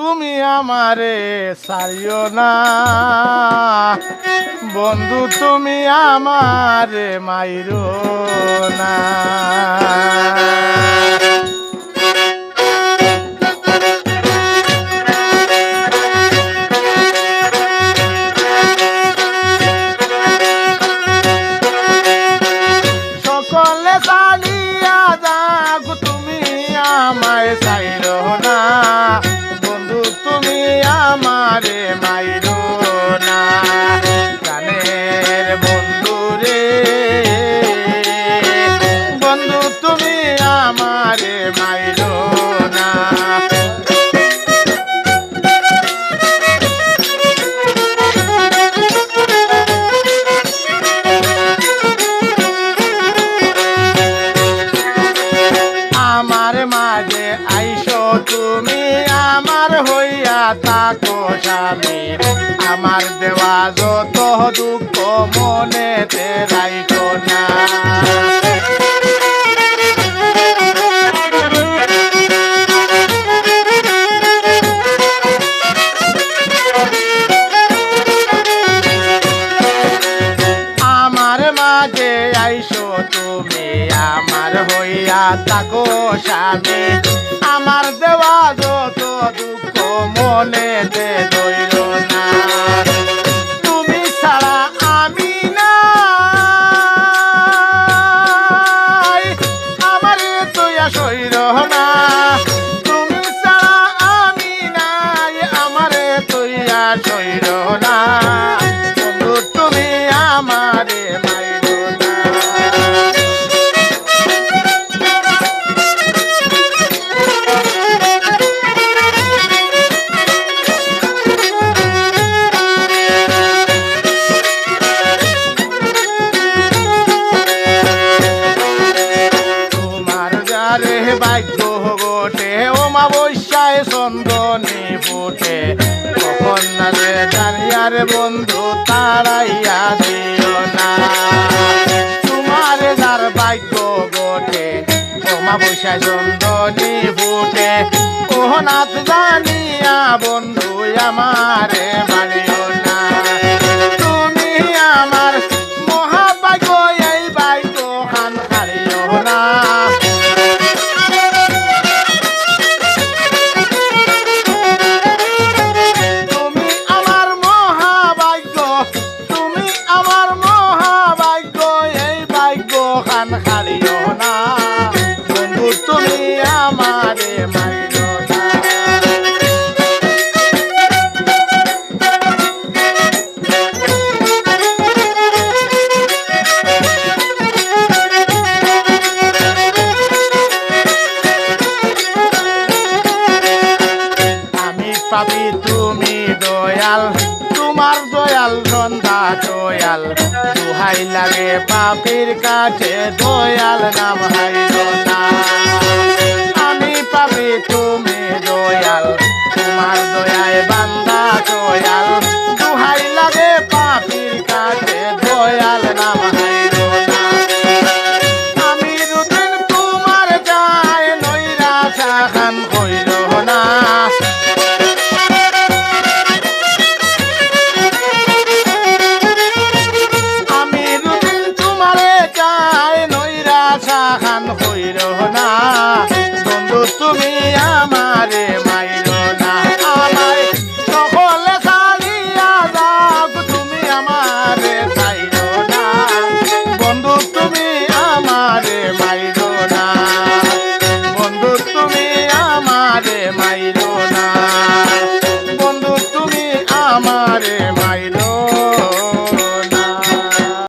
তুমি আমারে সারিও না। বন্ধু, তুমি আমারে মাইরো না। সকলে চালিয়া যাক, তুমি আমায় চাইরো আমারে মাইরো না। আমার মাঝে আইসো তুমি, আমার হইয়া তাকো স্বামী। আমার দেওয়া যত দুঃখ মনেতে রাইখো মাঝে আইসো তুমি আমার হইয়া তাকো স্বামী। আমার দেওয়া যত দুঃখ মনে দে দইল ছাড়া না। তুমি যারে ভাগ্য গোটে ও মা বৈশায় চন্দনী ফুটে। কখন না যে জানিয়ার বন্ধু তারাইয়া দিও না। তোমার যার ভাগ্য গোটে ও মা বৈশায় চন্দনী ফুটে। ও নাথ জানিয়া বন্ধু আমারে মানিও তুমি দয়াল তোমার দয়াল সন্ধ্যা দয়াল। দুহাই লাগে পাপির কাছে দয়াল নাম হাইল